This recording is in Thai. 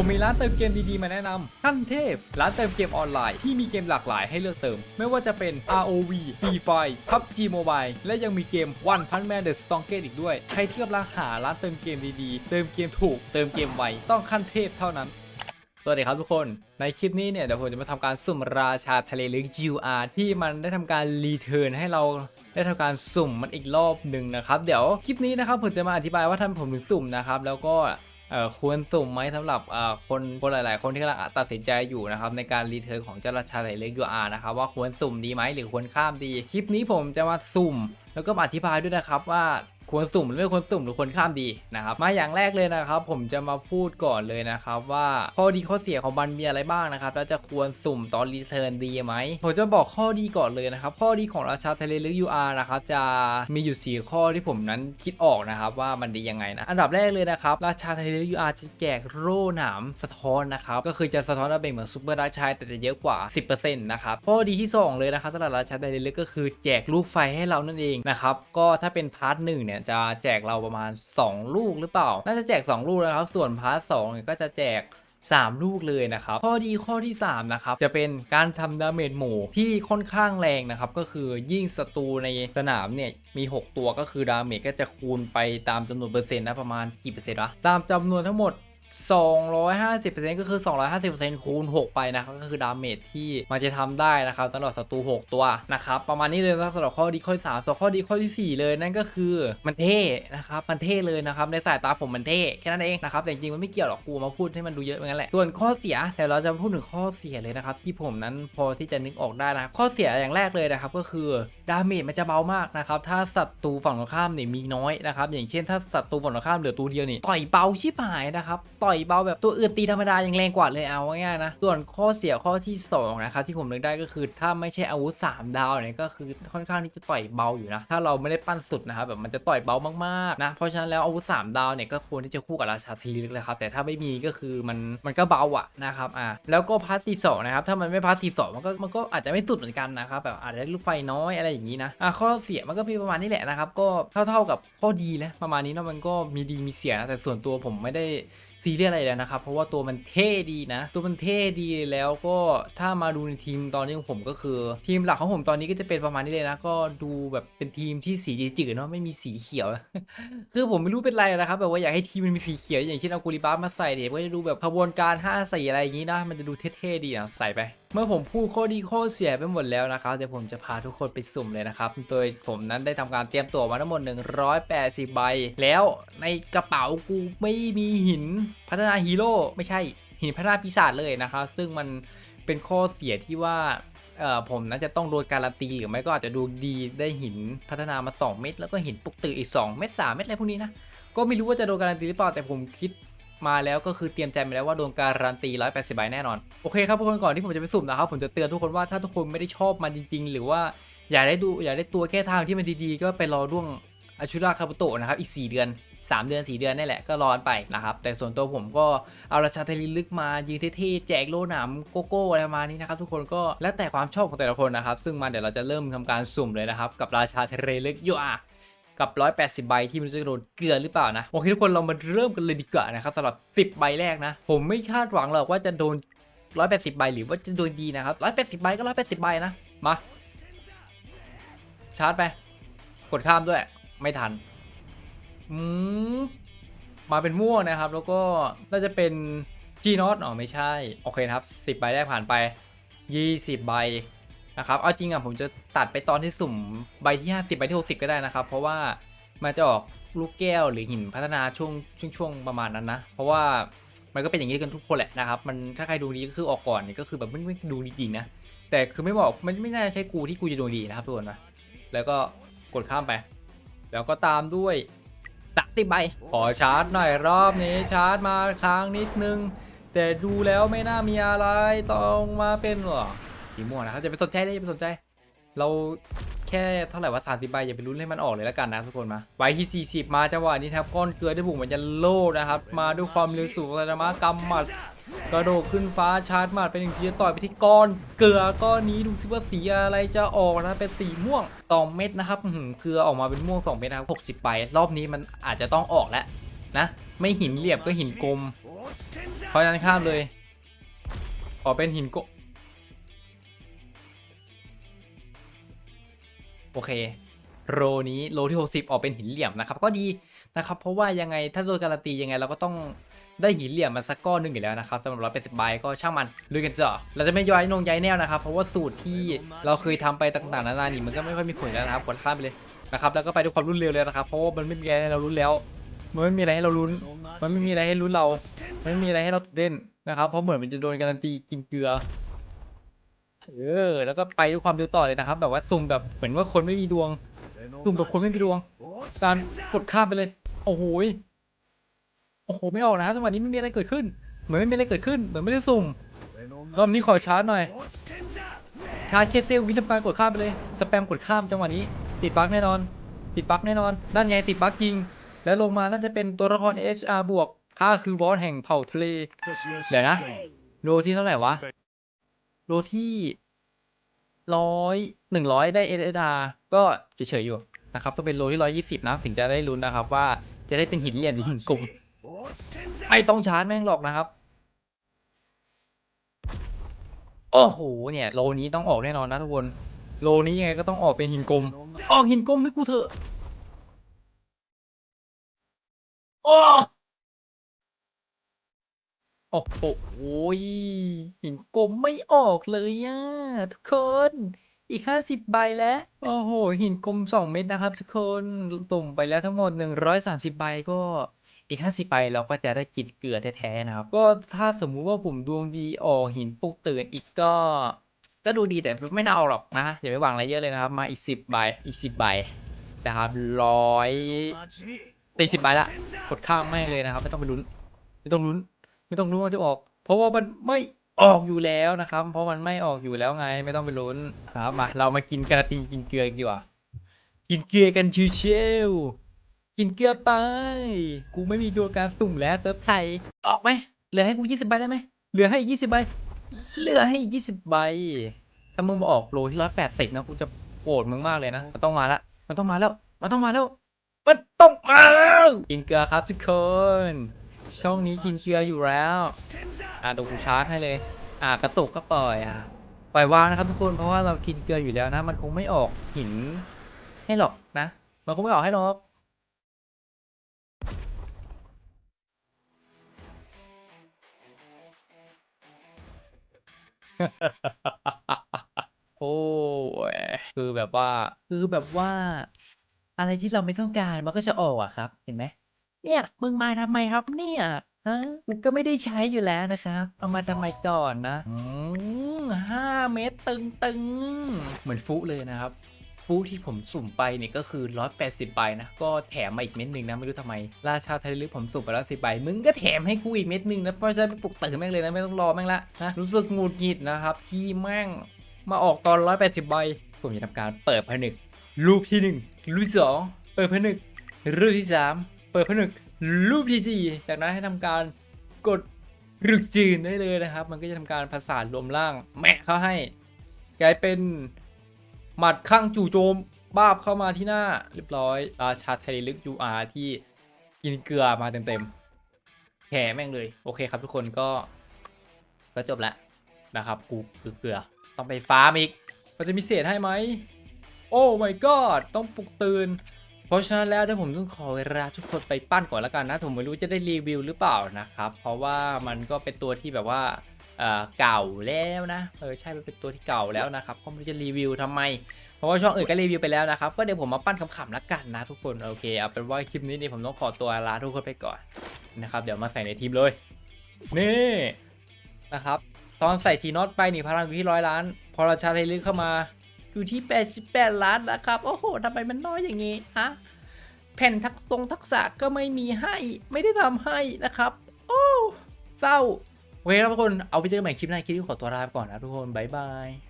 ผมมีร้านเติมเกมดีๆ มาแนะนำขั้นเทพ ร้านเติมเกมออนไลน์ที่มีเกมหลากหลายให้เลือกเติม ไม่ว่าจะเป็น ROV Free Fire PUBG Mobile และยังมีเกม One Punch Man The Strongest อีกด้วย ใครที่กำลังหาร้านเติมเกมดีๆ เติมเกมถูก เติมเกมไว ต้องขั้นเทพเท่านั้นสวัสดีครับทุกคน ในคลิปนี้เนี่ยเดี๋ยวผมจะมาทำการสุ่มราชาทะเลลึก UR ที่มันได้ทำการรีเทิร์นให้เราได้ทำการสุ่มมันอีกรอบหนึ่งนะครับ เดี๋ยวคลิปนี้นะครับผมจะมาอธิบายว่าทำผมถึงสุ่มนะครับแล้วก็ ควรสุ่มไหมสำหรับคนคนหลาย ๆ คนที่กำลังตัดสินใจอยู่นะครับในการรีเทิร์นของเจ้าราชาไหลเลลึก GUR นะครับว่าควรสุ่มดีไหมหรือควรข้ามดี คลิปนี้ผมจะมาสุ่ม แล้วก็อธิบายด้วยนะครับว่า ควรสุ่มหรือไม่ควรสุ่มหรือควรข้ามดีนะครับมาอย่างแรกเลยนะครับ ผมจะมาพูดก่อนเลยนะครับว่าข้อดีข้อเสียของมันมีอะไรบ้างนะครับแล้วจะควรสุ่มตอนรีเทิร์นดีไหมผมจะบอกข้อดีก่อนเลยนะครับข้อดีของราชาทะเลลึก UR นะครับจะมีอยู่ 4 ข้อที่ผมนั้นคิดออกนะครับว่ามันดียังไงนะอันดับแรกเลยนะครับราชาทะเลลึก UR จะแจกโร่หนามสะท้อนนะครับก็คือจะสะท้อนระเบิดเหมือนซูเปอร์ราชาแต่จะเยอะกว่า 10%นะครับข้อดีที่สองเลยนะครับสำหรับราชาทะเลลึกก็คือแจกลูกไฟให้เรานั่นเองนะครับก็ถ้าเป็นพาร์ทหนึ่งเนี่ยจะแจกเราประมาณ 2 ลูกหรือเปล่า น่าจะแจก 2 ลูกนะครับ ส่วนพาร์ทสองเนี่ยก็จะแจก3 ลูกเลยนะครับ ข้อดีข้อที่ 3 นะครับ จะเป็นการทำดาเมจหมู่ที่ค่อนข้างแรงนะครับ ก็คือยิ่งศัตรูในสนามเนี่ย มี 6 ตัวก็คือดาเมจก็จะคูณไปตามจำนวนเปอร์เซ็นต์นะ ประมาณกี่เปอร์เซ็นต์วะ ตามจำนวนทั้งหมด 250%ก็คือ 250%คูณ 6 ไปนะครับก็คือดาเมจที่มันจะทำได้นะครับสำหรับศัตรู 6 ตัวนะครับประมาณนี้เลยนะครับสำหรับข้อดีข้อที่3ส่วนข้อดีข้อทีสี่4 เลยนั่นก็คือมันเท่นะครับมันเท่เลยนะครับในสายตาผมมันเท่แค่นั้นเองนะครับแต่จริงๆมันไม่เกี่ยวหรอกกูมาพูดให้มันดูเยอะเหมือนกันแหละส่วนข้อเสียเดี๋ยวเราจะพูดถึงข้อเสียเลยนะครับที่ผมนั้นพอที่จะนึกออกได้นะข้อเสียอย่างแรกเลยนะครับก็คือดาเมจมันจะเบามากนะครับถ้าศัตรูฝั่งตรงข้ามเนี่ยมีน้อยนะครับอย่างเช่นถ้าศัตรูฝั่งตรงข้ามเหลือตัวเดียวนี่ต่อยเบาชิบหายนะครับต่่อยเบาแบบตัวอื่นตีธรรมดายังแรงกว่าเลยเอาง่ายๆนะ ส่วนข้อเสียข้อที่สองนะครับที่ผมนึกได้ก็คือถ้าไม่ใช่อาวุธ 3 ดาวเนี่ยก็คือค่อนข้างที่จะต่อยเบาอยู่นะ ถ้าเราไม่ได้ปั้นสุดนะครับแบบมันจะต่อยเบามากๆนะ เพราะฉะนั้นแล้วอาวุธ 3 ดาวเนี่ยก็ควรที่จะคู่กับราชาทีลึกเลยครับ แต่ถ้าไม่มีก็คือมันมันก็เบาอะนะครับอะแล้วก็พาสซีสองนะครับถ้ามันไม่พาสซีสองมันก็มันก็อาจจะไม่สุดเหมือนกันนะครับแบบอาจจะลูกไฟน้อยอะไรอย่างนี้นะอะข้อเสียมันก็มีประมาณนี้แหละนะครับก็เท่าๆกับข้อดีแล้วประมาณนี้นะมันก็มีดีมีเสียนะแต่ส่วนตัวผมไม่ได้ ซีเรียสอะไรแล้วนะครับ เพราะว่าตัวมันเท่ดีนะ ตัวมันเท่ดีแล้วก็ถ้ามาดูในทีมตอนนี้ของผมก็คือ ทีมหลักของผมตอนนี้ก็จะเป็นประมาณนี้เลยนะ ก็ดูแบบเป็นทีมที่สีจืดๆเนาะไม่มีสีเขียว คือผมไม่รู้เป็นไรนะครับแบบว่าอยากให้ทีมมันมีสีเขียวอย่างเช่นเอากูริบัฟมาใส่เดี๋ยวก็จะดูแบบขบวนการ5สีอะไรอย่างนี้นะมันจะดูเท่ๆดีอะใส่ไปเมื่อผมพูดข้อดีข้อเสียไปหมดแล้วนะครับเดี๋ยวผมจะพาทุกคนไปสุ่มเลยนะครับ โดยผมนั้นได้ทำการเตรียมตัวมาทั้งหมด 180 ใบ แล้วในกระเป๋ากูไม่มีหินพัฒนาฮีโร่ไม่ใช่หินพัฒนาปีศาจเลยนะครับ ซึ่งมันเป็นข้อเสียที่ว่าเอ่อผมน่าจะต้องโดนการันตีหรือไม่ก็อาจจะดูดีได้หินพัฒนามา 2 เม็ดแล้วก็หินปุกตื่นอีก 2 เม็ด3เม็ดอะไรพวกนี้นะ ก็ไม่รู้ว่าจะโดนการันตีหรือเปล่าแต่ผมคิด มาแล้วก็คือเตรียมใจมาแล้วว่าโดนการันตี180ใบแน่นอน โอเคครับทุกคนก่อนที่ผมจะไปสุ่มนะครับผมจะเตือนทุกคนว่าถ้าทุกคนไม่ได้ชอบมันจริง ๆ หรือว่าอยากได้ดูอยากได้ตัวแค่ทางที่มันดีๆ ก็ไปรอร่วงอาชุราคาบุโตะนะครับอีก 4 เดือน 3 เดือน 4 เดือนนี่แหละก็รอนไปนะครับ แต่ส่วนตัวผมก็เอาราชาเทลิลึกมายิงเท่ๆแจกโล่หนามโกโก้อะไรมานี้นะครับทุกคนก็แล้วแต่ความชอบของแต่ละคนนะครับ ซึ่งมาเดี๋ยวเราจะเริ่มทำการสุ่มเลยนะครับกับราชาเทเลลึกยูอา กับ 180 ใบที่มันจะโดนเกลือหรือเปล่านะโอเคทุกคนเรามาเริ่มกันเลยดีกว่านะครับสำหรับ 10 ใบแรกนะ ผมไม่คาดหวังหรอกว่าจะโดน 180 ใบหรือว่าจะโดนดีนะครับ 180 ใบก็ 180 ใบนะมาชาร์จไป กดข้ามด้วย ไม่ทันอืมมาเป็นม่วงนะครับ แล้วก็น่าจะเป็น G n o t อ๋อไม่ใช่ โอเคนะครับ 10 ใบแรกผ่านไป 20 ใบ นะครับเอาจริงอะผมจะตัดไปตอนที่สุ่มใบที่ 50 ใบที่ 60 ก็ได้นะครับ เพราะว่ามันจะออกลูกแก้วหรือหินพัฒนาช่วงช่วงช่วงประมาณนั้นนะ เพราะว่ามันก็เป็นอย่างนี้กันทุกคนแหละนะครับ มันถ้าใครดูดีก็คือออกก่อนเนี่ยก็คือแบบไม่ไม่ดูดีจริงนะ แต่คือไม่บอกมันไม่น่าใช่กูที่กูจะดูดีนะครับทุกคนนะ แล้วก็กดข้ามไป แล้วก็ตามด้วยสามสิใบ ขอชาร์จหน่อยรอบนี้ชาร์จมาค้างนิดนึง แต่ดูแล้วไม่น่ามีอะไรต้องมาเป็นหรอ สีม่วงนะครับจะไปสนใจเลยอย่าไปสนใจ เราแค่เท่าไหร่ว่า30ใบอย่าไปรุ้นให้มันออกเลยแล้วกันนะทุกคนมาใบที่ 40 มาจังหวะนี้ครับก้อนเกลือได้บุกเหมือนจะโลดนะครับ มาด้วยความเร็วสูงสามากำหมัดกระโดดขึ้นฟ้าชาร์จมัดไปหนึ่งทีต่อยไปที่ก้อนเกลือก้อนนี้ดูซิว่าสีอะไรจะออกนะเป็นสีม่วงสองเม็ดนะครับหือเกลือออกมาเป็นม่วงสองเม็ดนะครับ60ใบรอบนี้มันอาจจะต้องออกแล้วนะ ไม่หินเหลี่ยมก็หินกลมเพราะนั้นข้ามเลยขอเป็นหินกะโอเคโรนี้โรที่ 60 ออกเป็นหินเหลี่ยมนะครับ ก็ดีนะครับ เพราะว่ายังไงถ้าโดนการันตียังไงเราก็ต้องได้หินเหลี่ยมมาสักก้อนหนึ่งอยู่แล้วนะครับสำหรับเราเป็นสิบใบก็ช่างมันลุยกันจ้ะเราจะไม่ย้อยนงย้ายแนวนะครับ เพราะว่าสูตรที่เราเคยทำไปต่างๆนานานี่มันก็ไม่ค่อยมีผลแล้วนะครับกดข้ามไปเลยนะครับแล้วก็ไปด้วยความรุ่นเร็วเลยนะครับเพราะว่ามันไม่มีอะไรให้เรารุ้นแล้ว มันไม่มีอะไรให้เราลุ้น มันไม่มีอะไรให้ลุ้นเรา มันไม่มีอะไรให้เราตื่นเต้นนะครับเพราะเหมือนมันจะโดนการันตีกินเกลือ เออ แล้วก็ไปด้วยความเร็วต่อเลยนะครับ แบบว่าสุ่มแบบเหมือนว่าคนไม่มีดวง สุ่มแบบคนไม่มีดวงการกดข้ามไปเลย โอ้โหโอ้โห ไม่ออกนะจังหวะนี้ไม่มีอะไรเกิดขึ้น เหมือนไม่มีอะไรเกิดขึ้น เหมือนไม่ได้สุ่มรอบนี้ขอชาร์จหน่อย ชาร์จเคสเซลวิธีการกดข้ามไปเลย สแปมกดข้ามจังหวะนี้ ติดบั๊กแน่นอน ติดบั๊กแน่นอน ด้านไงติดบั๊กจริง แล้วลงมาน่าจะเป็นตัวละคร HR บวกค่าคือบอสแห่งเผ่าทะเล เดี๋ยวนะ โลที่เท่าไหร่วะ โลที่ร้อยหนึ่งร้อยได้เอเดาก็เฉยๆอยู่นะครับ ต้องเป็นโลที่ร้อยยี่สิบนะ ถึงจะได้ลุ้นนะครับว่าจะได้เป็นหินเหลี่ยมหรือหินกลมไม่ต้องชาร์จแม่งหรอกนะครับ โอ้โหเนี่ยโลนี้ต้องออกแน่นอนนะทุกคนโลนี้ยังไงก็ต้องออกเป็นหินกลม ออกหินกลมให้กูเถอะโอ้ โอ้โหหินกลมไม่ออกเลยอะ ทุกคน อีกห้าสิบใบแล้ว โอ้โห หินกลมสองเม็ดนะครับ ทุกคนตุ่มไปแล้วทั้งหมดหนึ่งร้อยสามสิบใบก็อีกห้าสิบใบเราก็จะได้กินเกลือแท้ๆนะครับ ก็ถ้าสมมุติว่าผมดวงดีออกหินปลุกตื่นอีกก็ ก็ดูดีแต่ไม่น่าเอาหรอกนะอย่าไปหวังอะไรเยอะเลยนะครับ มาอีกสิบใบอีกสิบใบนะครับร้อยตีสิบใบละกดข้ามไม่เลยนะครับ ไม่ต้องไปลุ้นไม่ต้องลุ้น ไม่ต้องลุ้ว่าจะออก เพราะว่ามันไม่ออกอยู่แล้วนะครับ เพราะมันไม่ออกอยู่แล้วไง ไม่ต้องไปลุ้นครับมาเรามากินกระติงกินเกลือกันดีกว่า กินเกลือกันชิวๆกินเกลือไป กูไม่มีดวงการสุ่มแล้วเติร์ฟไทยออกไหมเหลือให้กูยี่สิบใบได้ไหมเหลือให้อีกยี่สิบใบเหลือให้อีกยี่สิบใบถ้ามึงมาออกโลที่ร้อยแปดสิบนะกูจะโกรธมึงมากเลยนะมันต้องมาละมันต้องมาแล้ว มันต้องมาแล้วมันต้องมาแล้วกินเกลือครับทุกคน ช่องนี้กินเกลืออยู่แล้ว อะเดูกูชาร์จให้เลย อะกระตุกก็ปล่อยอะปล่อยวางนะครับทุกคนเพราะว่าเรากินเกลืออยู่แล้วนะ มันคงไม่ออกหินให้หรอกนะ มันคงไม่ออกให้หรอกโอ้ยคือแบบว่า คือแบบว่า อะไรที่เราไม่ต้องการมันก็จะออกอะครับ เห็นไหม เนี่ย มึงมาทำไมครับเนี่ยฮะมันก็ไม่ได้ใช้อยู่แล้วนะครับเอามาทำไมก่อนนะอืมห้าเมตรตึงตึงๆ เหมือนฟุเลยนะครับ ฟุที่ผมสุ่มไปเนี่ยก็คือ 180ใบนะ ก็แถมมาอีกเม็ดหนึ่งนะ ไม่รู้ทำไม ราชาไทยลึกผมสุ่มไปแล้วสิใบ มึงก็แถมให้กูอีกเม็ดหนึ่งนะ เพราะฉะนั้นไปปลุกตื่นแม่งเลยนะ ไม่ต้องรอแม่งละนะรู้สึกหงุดหงิดนะครับ ที่แม่งมาออกตอน 180ใบ ผมจะทำการเปิดผนึกรูปที่หนึ่งรูปที่สองเปิดผนึกรูปที่สาม เปิดผนึกรูปที่สี่จากนั้นให้ทำการกดรึกจีนได้เลยนะครับ มันก็จะทำการผสานรวมร่าง แมะเข้าให้ กลายเป็นหมัดข้างจู่โจมบ้าบเข้ามาที่หน้าเรียบร้อยราชาไทยลึก UR ที่กินเกลือมาเต็มๆแฉแม่งเลย โอเคครับทุกคนก็ ก็จบแล้วนะครับกูคือเกลือต้องไปฟาร์มอีกมันจะมีเศษให้ไหมโอ้ my god ต้องปลุกตื่น เพราะฉะนั้นแล้วเดี๋ยวผมต้องขอเวลาทุกคนไปปั้นก่อนแล้วกันนะ ผมไม่รู้จะได้รีวิวหรือเปล่านะครับ เพราะว่ามันก็เป็นตัวที่แบบว่าเออเก่าแล้วนะ เออใช่เป็นตัวที่เก่าแล้วนะครับก็ไม่รู้จะรีวิวทำไม เพราะว่าช่องอื่นก็รีวิวไปแล้วนะครับ ก็เดี๋ยวผมมาปั้นขำๆแล้วกันนะทุกคน โอเค เอาเป็นว่าคลิปนี้นี่ผมต้องขอตัวลาทุกคนไปก่อนนะครับ เดี๋ยวมาใส่ในทีมเลย นี่นะครับ ตอนใส่ทีน็อตไปนี่พลังอยู่ที่ร้อยล้าน พอราชาไทยลึกเข้ามา อยู่ที่ 88 ล้านแล้วครับ โอ้โหทำไมมันน้อยอย่างนี้ฮะแผ่นทักทรงทักษะก็ไม่มีให้ไม่ได้ทำให้นะครับ โอ้เศร้า โอเคครับทุกคนเอาไปเจอกันใหม่คลิปหน้าคลิปนี้ขอตัวลาไปก่อนนะทุกคน บ๊ายบาย